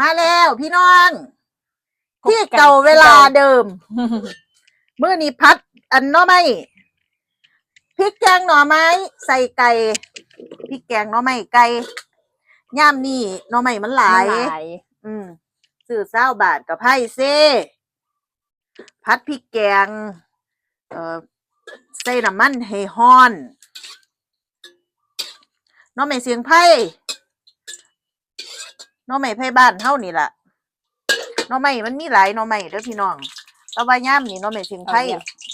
มาแล้วพี่น้อง ที่เก่าเวลาเดิมมื้อนี้พัด อันหน่อไม้พริกแกงหน่อไม้ ใส่ไก่พริกแกงหน่อไม้ไก่ย่ามนี่หน่อไม้มันหลายมันหลาย อืมซื้อเศร้าบาทกับไพ่เซ่พัดพริกแกง เอ่อใส่น้ำมันให้ฮ้อนหน้องใหม่เสียงไพ่ห น้องใหม่ไพ่บ้านเท่านี่ล่ะหน้องใหม่มันมีหลายหน้องใหม่เด้อพี่น้องแต่ว่าย่ามนี่หน้องใหม่เสียงไพ่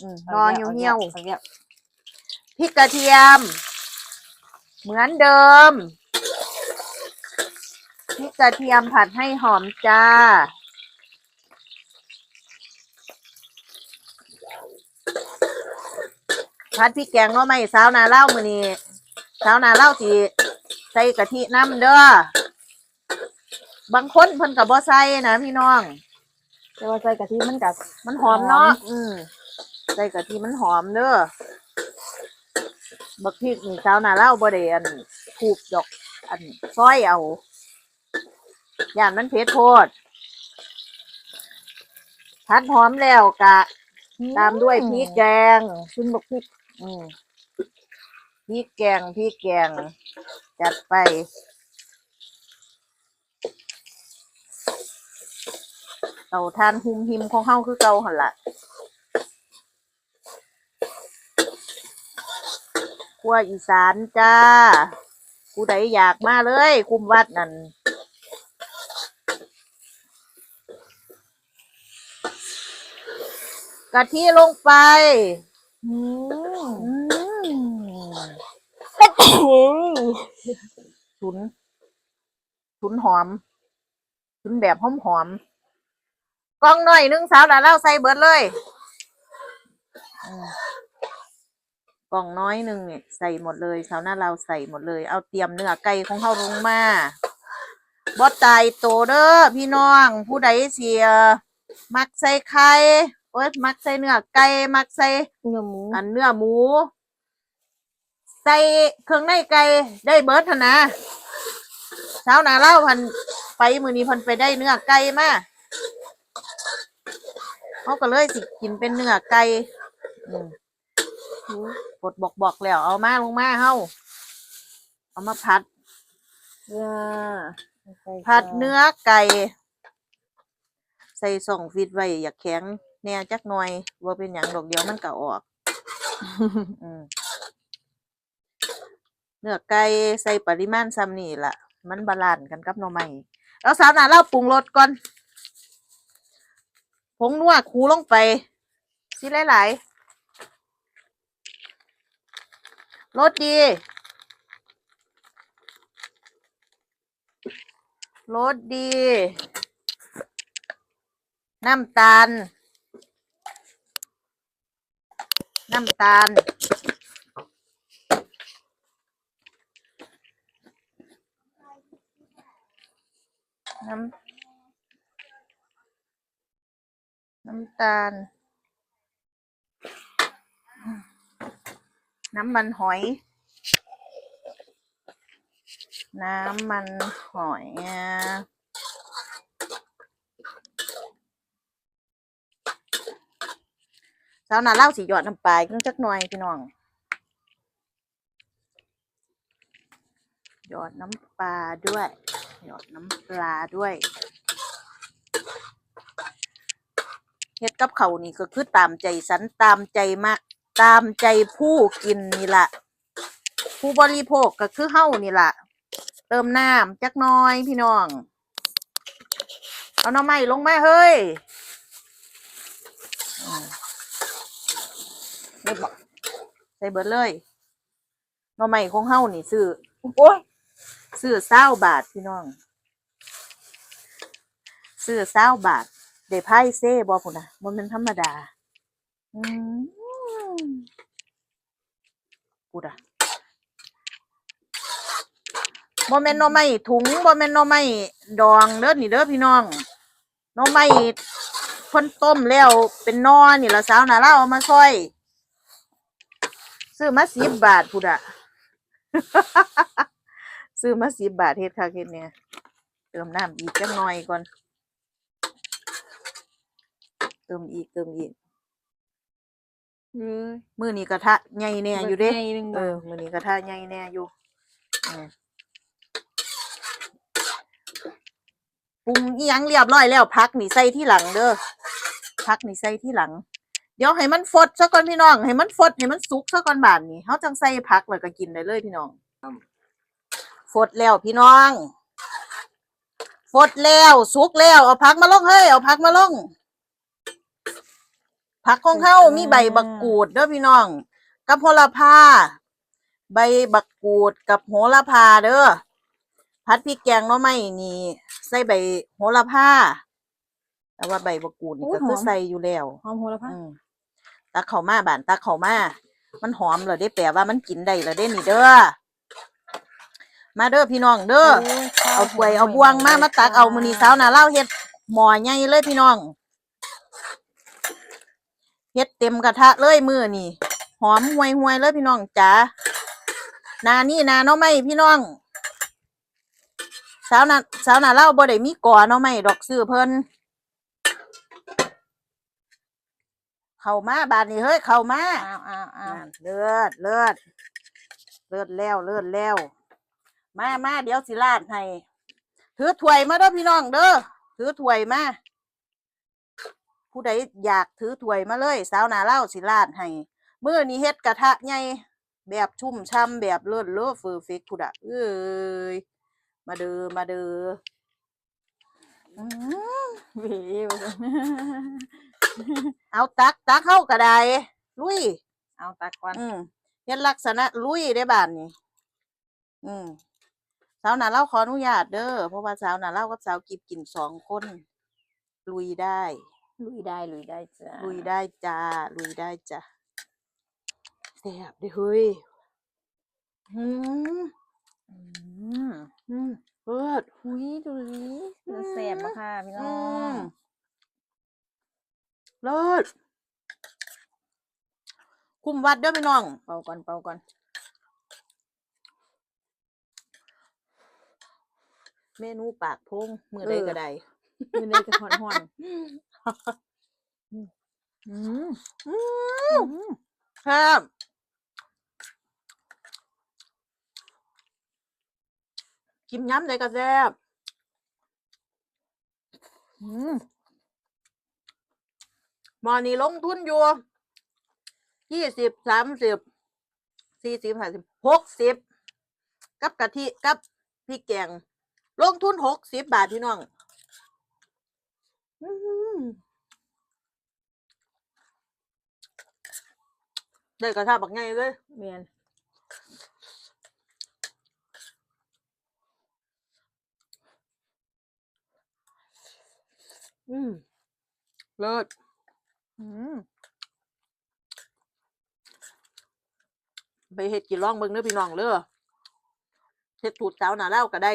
อืมนอนเหี่ยวอาเงียบๆพริกกระเทียม เหมือนเดิมพริกกระเทียมผัดให้หอมจ้าผัดพริกแกงเนาะไม่สาวนาเล่ามือนี้สาวนาเล่าสิใส่กะทิน้ำเด้อ บางคนเพิ่นกับบ่ใส่นะพี่น้องแต่ว่าใส่กะทิมันกับมันหอมเนาะอืมใส่กะทิมันหอมเด้อบักพริกนี่สาวนาเล่าบ่ได้อันถูกดอก อันซอยเอาย่านมันเผ็ดโพดผัดหอมแล้วกะ ตามด้วยพริกแกงชุนบกพริก อืมพริกแกงพริกแกง จัดไป เต่าทานหุมหิมของเฮาคือเก่าหันละครัวอีสานจ้าผู้ใดอยากมาเลย คุมวัดนั่นกะทิลงไปอืมอืมฉุน ฉุนหอม ฉุนแบบหอมหอมๆ กล่องหน่อยหนึงสาวดาเล่าใส่เบิดเลยกล่องน้อยหนึ่งเนี่ยใส่หมดเลยสาวหน้าเราใส่หมดเลย เอาเตรียมเนื้อไก่ของเขาลงมาบอตายโตเด้อพี่น้อง ผู้ใดเสีย มักใส่ไข่โอ้ยมักใส่เนื้อไก่มักใส่เนื้อหมูอันเนื้อหมู ใส่เครื่องในไก่ได้เบิร์ดนะเช้าหนาเล่าพันไปมือนี้พันไปได้เนื้อไก่มา เขาก็เลยสิกินเป็นเนื้อไก่อืมกดบอกบอกแล้ว เอามาลงมาเฮาเอามาผัดเนื้อผัดเนื้อไก่ ใส่ส่องฟิตไว้อยากแข็งแหน่จักหน่อยว่าเป็นอย่างดอกเดียวมันก็ออกอืมเนื้อไก่ใส่ปริมาณซ้ำนี่ล่ะมันบาลานซ์กันกับหน่อไม้แล้วสาวหนาเราปรุงรสก่อน ผงนัวคูลงไปสิหลายๆรสดีรสดี น้ำตาล น้ำตาล น้ำ น้ำตาล น้ำมันหอย น้ำมันหอยอะสาวนาเล่าสีหยอดน้ำปลาอีกจักหน่อยพี่น้องหยอดน้ำปลาด้วย หยอดน้ำปลาด้วย เฮ็ดกับเขาวนี่ก็คือตามใจสันตามใจมากตามใจผู้กินนี่ละผู้บริโภคก็คือเฮานี่ละเติมน้ำจักน้อยพี่น้อง เอาหน้ำไม้ลงมาเฮ้ยอืมได้บอกใส่เบิดเลยหน้ำไม้ของเฮานี่ซื้อโอ้ยซื้อเศร้าบาทพี่น้องซื้อเศร้าบาท ได้ไพ่เซ่บอพุ่นะมันเป็นธรรมดา อืมพูดอะบ่แม่นหน่อไม้ถุงบ่แม่นหน่อไม้ดองเด้อนี่เด้อพี่น้องหน่อไม้เพิ่นต้มแล้วเป็นนอนี่ละสาวน่ะเราเอามาซอย ซื้อมาสิบบาทพูดะซื้อมาสิบบาทเฮ็ดค่ะเฮ็ดเนี่ยเติมน้ำอีกจังหน่อยก่อน เติมอีกเติมอีกเออมือนี้กระทะใหญ่แน่อยู่เด้ใหญ่หนึ่งเอบ่อมือนี้กระทะใหญ่แน่อยู่อืมปรุงอีหยังเรียบร้อยแล้วพักนี่ใส่ที่หลังเด้อพักนี่ใส่ที่หลัง เดี๋ยวให้มันฟดซะก่อนพี่น้อง ให้มันฟดให้มันสุกซะก่อนบาดนี้เฮาจังใส่พักแล้วก็กินได้เลยพี่น้องฟดแล้วพี่น้อง ฟดแล้วสุกแล้วเอาพักมาลงเฮ้ยเอาพักมาลง ผักของเฮามีใบบักกูดเด้อพี่น้อง กับโหระพา ใบบักกูดกับโหระพาเด้อพัดพริกแกงหน่อไม้นี่ใส่ใบโหระพาแต่ว่าใบบักกูดนี่ก็คือใส่อยู่แล้วหอมโหระพาอืมตักเข้ามาบานตักเข้ามา มันหอมเหรอได้แปลว่ามันกินได้เหรอได้นี่เด้อมาเด้อพี่น้องเด้อเอาถ้วยเอาบวงมามาตักเอามือนี้สาวน่ะเล่าเฮ็ดหม้อใหญ่เลยพี่น้อง เฮ็ดเต็มกระทะเลยมือนี่หอมห่วยห่วยๆเลยพี่น้องจ๋านานี่นาเนาะไม่พี่น้องสาวน่ะสาวน่ะเล่าบ่ได้มีก่อเนาะไม่ดอกซื้อเพิ่นเข้ามาบาดนี้เฮ้ยเข้ามาอ้าวอ้าวอ้าวนั่นเลือดเลือดเลือดแล้วเลือดแล้ว มามาเดี๋ยวสิลาดให้ถือถ้วยมาเด้อพี่น้องเด้อถือถ้วยมา ผู้ใดอยากถือถ้วยมาเลย สาวนาเล่าสิลาดให้มื้อนี้เฮ็ดกระทะใหญ่แบบชุ่มช่ำแบบเลิศเลอเฟอร์เฟกผู้ดะเอ้ยมาเด้อมาเด้ออื้อหือหวีบ่ซั่นเอาตักตักเข้ากระไดลุย เอาตักก่อนอืมเฮ็ดลักษณะลุยได้บานนี่อืมสาวหนาเล่าขออนุญาตเด้อเพราะว่าสาวหนาเล่ากับสาวกิบกินสองคน ลุยได้ ลุยได้ลุยได้จ้าลุยได้จ้าลุยได้จ้ะแซ่บเด้อเฮ้ยอืมอืมอืมเปิดหุยดูดิมันแสบบ่ค่ะพี่น้อืองมเลิศคุมวัดเด้อพี่น้อง เป่าก่อนเป่าก่อนเมนูปากพงมือใดก็ได้ มื้อนี้จะฮ้อนๆอืมอืมอืมครับกินย้ำเลยก็แซ่บอืมหมอนี้ลงทุนอยู่ยี่สิบสามสิบสี่สิบห้าสิบหกสิบกับกะทิกับพริกแกง ลงทุนหกสิบบาทพี่น้องอื้อหือ ได้กระทะบักไงเลยแม่นอืม เลิศ อืม ไปเฮ็ดกินร่องเบิ่งเด้อพี่น้องเด้อเฮ็ดถูดสาวหน้าเล่าวก็ได้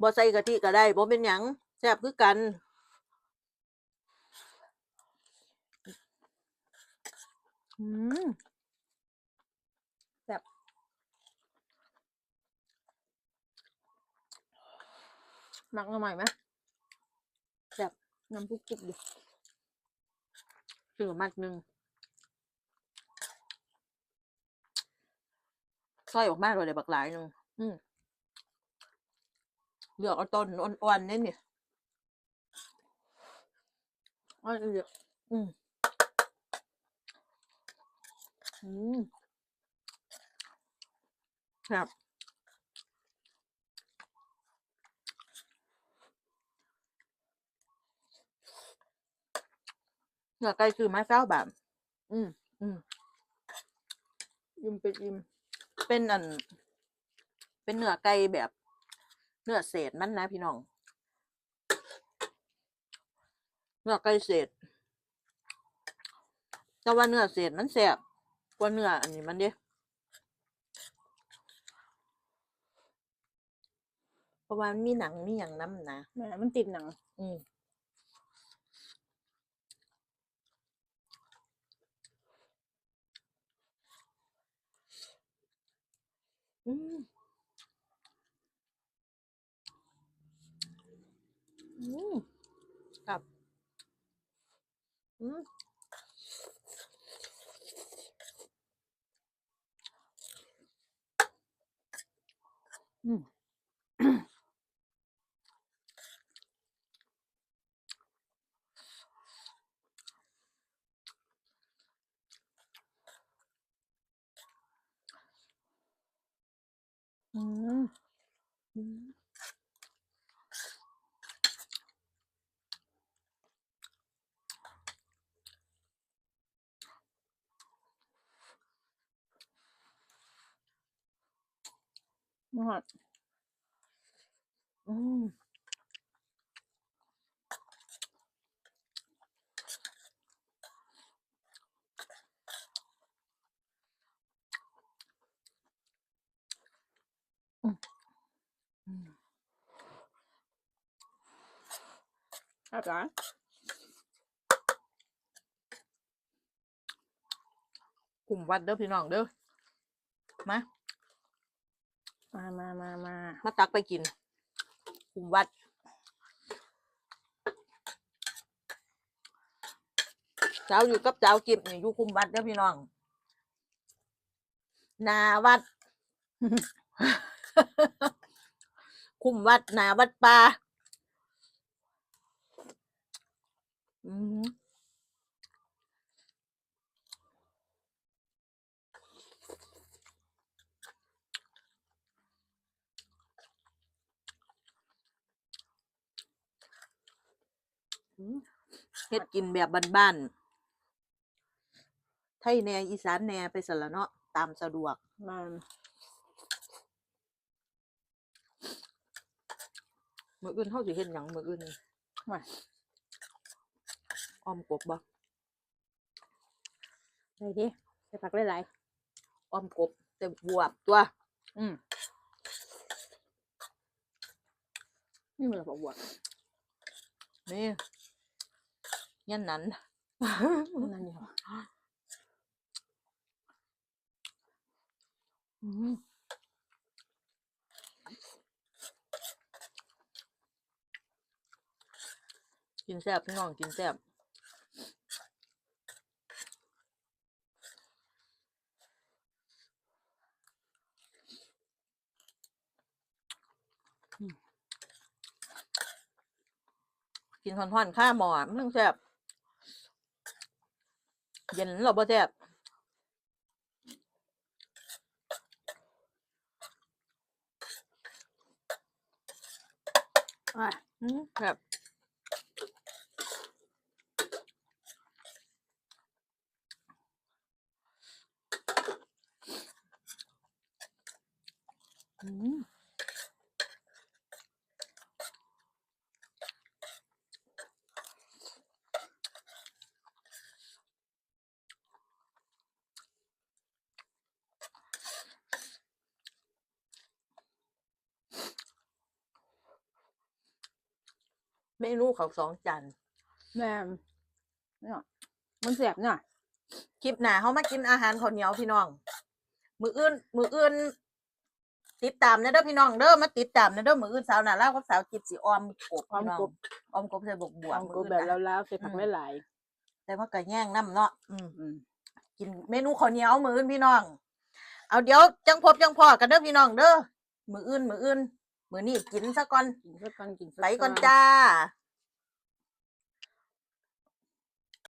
บ่ใส่กะทิก็ได้บ่เป็นหยัง แซ่บคือกันอืมหมักมาใหม่ไหมแซ่บน้ำพุกๆดิซื้อมัดหนึงซอยออกมาเลยได้บักหลายหนึงอืมเลือกเอาต้นอ่อนๆนี่นี่อ่ อนอีกอืมอืมครับเนื้อไก่คือมาเก้าแบาทอืม อืมอิ่มเป็นอิ่มเป็นอัน เป็นเนื้อไก่แบบ เนื้อเศษมันนะพี่น้อง เนื้อไก่เศษแต่ว่าเนื้อเศษมันแสบกว่าเนื้ออันนี้มันเด้เพราะว่ามันมีหนังมีอย่างน้ำนะแม่มันติดหนัง อืมอืมอืมครับ อืมอืม อืมอืม มากอืมอืมอืมครับจ้ะกลุ่มวัดเด้อพี่น้องเด้อ มา มามามามามาตักไปกินกลุ่มวัด เจ้าอยู่กับเจ้ากิบนี่อยู่คุมวัดเด้อพี่น้อง นาวัด คุมวัดนาวัดป่าอืม เฮ็ดกินแบบบ้านๆ ไทยแหน่อีสานแหน่ไปสละเนาะตามสะดวกมามื้ออื่นเฮาสิเฮ็ดหยังมื้ออื่นมาออมกบบ่เลยดิใส่ผักหลายออมกบแต่บวบตัว ๆอืมนี่มันผักบวชนี่ ยันนั้นนั่นนี่ค่ะอืมกินแซ่บพี่น้องกินแซ่บอืมกินห่อนๆข้าหมอมันต้องแซ่บ เย็นเราบ่แซ่บอะอืมแบบอืม เมนูเขาวสองจานแม่เนี่ยมันแสบเนี่ยคลิปหน้าเขามากินอาหารข้าวเหนียวพี่น้อง มืออื่น มืออื่น ติดตามนะเด้อพี่น้องเด้อมาติดตามนะเด้อมืออื่นสาวหน้าเล่าวกับสาวจิตสีออมกบความพี่น้องกบออมกบใส่บวกบวควากมกบแบบแล้วๆใส่ผักหลายแต่ว่าก็แย่งน้ำเนาะอืมๆอืมกินเมนูข้าวเหนียวมืออื่นพี่น้อง เอาเดี๋ยวจังพบจังพอกันเด้อพี่น้องเด้อมืออื่น มืออื่นมือนี้กินซะก่อนกินสักก่อนกินสัไปก่อนจ้า